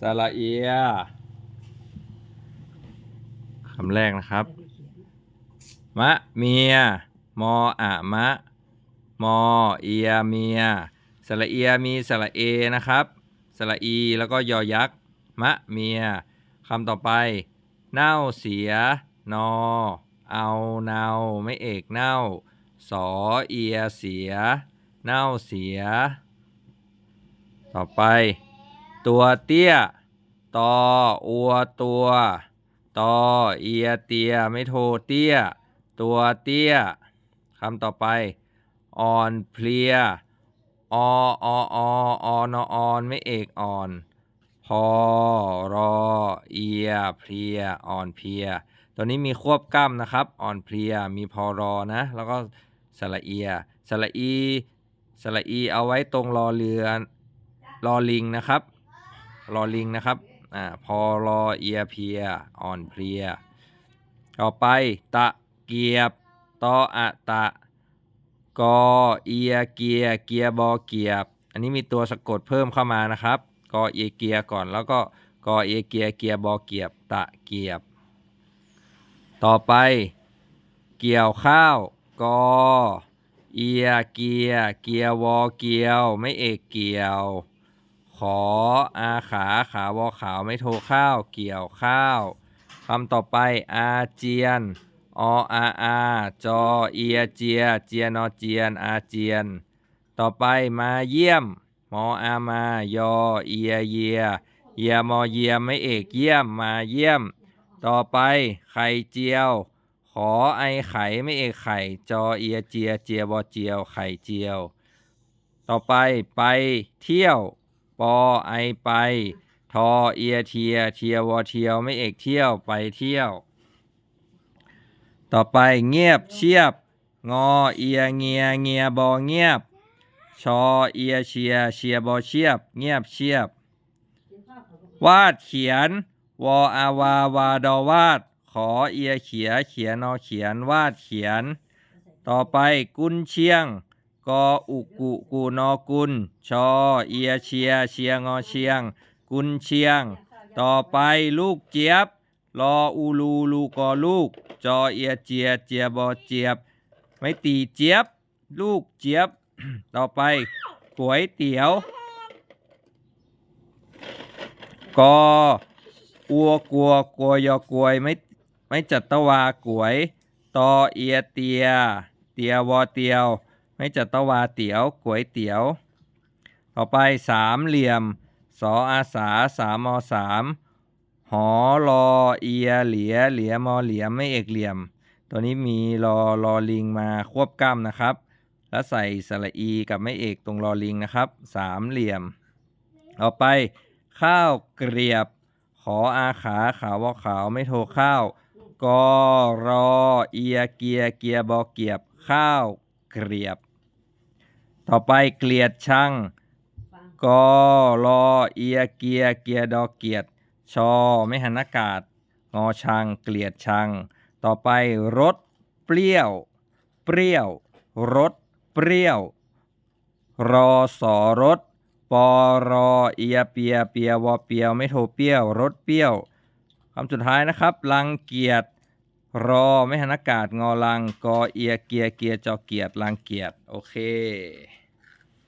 สระเอียคำแรกนะครับ มะเมีย มออะมะ มอเอียเมีย สระเอียมีสระเอนะครับ สระอีแล้วก็ยอยักษ์ มะเมียคำต่อไป เน่าเสีย นอ เอาเนาไม่เอกเน่า สอเอียเสีย เน่าเสีย ต่อไป ตัวเตี้ยตออัวตัวตอเอียเตียไม่โทเตี้ย ตัวเตี้ยคำต่อไป อ่อนเพลียออออออนออนไม่เอกอ่อน พอรอเอียเพลียอ่อนเพลีย ตัวนี้มีควบกล้ำนะครับ อ่อนเพลียมีพอรอนะ แล้วก็สระเอียสระอีสระอีเอาไว้ตรงรอเรือรอลิงนะครับ รอลิงนะครับอ่าพอรอเอียเพียอ่อนเพลีย ต่อไปตะเกียบตออะตะกอเอียเกียเกียบอเกียบ อันนี้มีตัวสะกดเพิ่มเข้ามานะครับกอเอียเกียก่อนแล้วก็กอเอียเกียเกียบอเกียบ ตะเกียบ ต่อไป เกี่ยวข้าวกอเอียเกียเกียวอเกียว ไม่เอกเกียว ขออาขาขาวอขาวไม่โทข้าว เกี่ยวข้าวคำต่อไปอาเจียนออาอาจอเอียเจีย เจียนอเจียน อาเจียน ต่อไปมาเยี่ยม มออามายอเอียเยีย เยียมอเยียไม่เอกเยี่ยมมาเยี่ยม ต่อไปไข่เจียว ขอไอไข่ไม่เอกไข่จอเอียเจีย เจียบอเจียวไข่เจียว ต่อไปไปเที่ยว ปอไอไป ทอเอียเทีย เทียวอเทียวไม่เอกเที่ยวไปเที่ยว ต่อไปเงียบเชียบ งอเอียเงียเงียบอเงียบ ชอเอียเชีย เชียบอเชียบ เงียบเชียบ วาดเขียน วออาวาวาดอวาด ขอเอียเขีย เขียนอเขียน วาดเขียน ต่อไปกุนเชียง กออุกุกูนอกุล ชอเอียเชีย เชียงอเชียง กุนเชียง ต่อไปลูกเจี๊ยบรออูลูลูกอลูก จอเอียเจียเจียบอเจียบ ไม่ตีเจี๊ยบ ลูกเจี๊ยบ ต่อไปก๋วยเตี๋ยวกออัวกัวกัวยอกวยไม่ไม่จัดตวากวย ตอเอียเตีย เตียวอเตียว ไม่จัตวาเตี๋ยวก๋วยเตี๋ยว ต่อไปสามเหลี่ยม สออาสาสามมสามหอรอเอียเหลียเหลียมอเหลียมไม่เอกเหลี่ยม ตัวนี้มีรอรอลิงมาควบกล้ำนะครับ แล้วใส่สระอีกับไม่เอกตรงรอลิงนะครับสามเหลี่ยม ต่อไปข้าวเกรียบ ขออาขาขาวอขาวไม่โทรข้าวกอรอเอียเกียเกียบอเกียบข้าวเกรียบ ต่อไปเกลียดชังกอรอเอียเกียเกียดอเกียดชอไม่หันอากาศ งอชังเกลียดชัง ต่อไปรสเปรี้ยว เปรี้ยวรสเปรี้ยว รอสอรสปอรอเอียเปียเปียวอเปียวไม่โทเปรี้ยวรสเปรี้ยวคำสุดท้ายนะครับรังเกียจ รอไม่หันอากาศงอลังกอเอียเกียเกียจอเกียดลังเกียจโอเค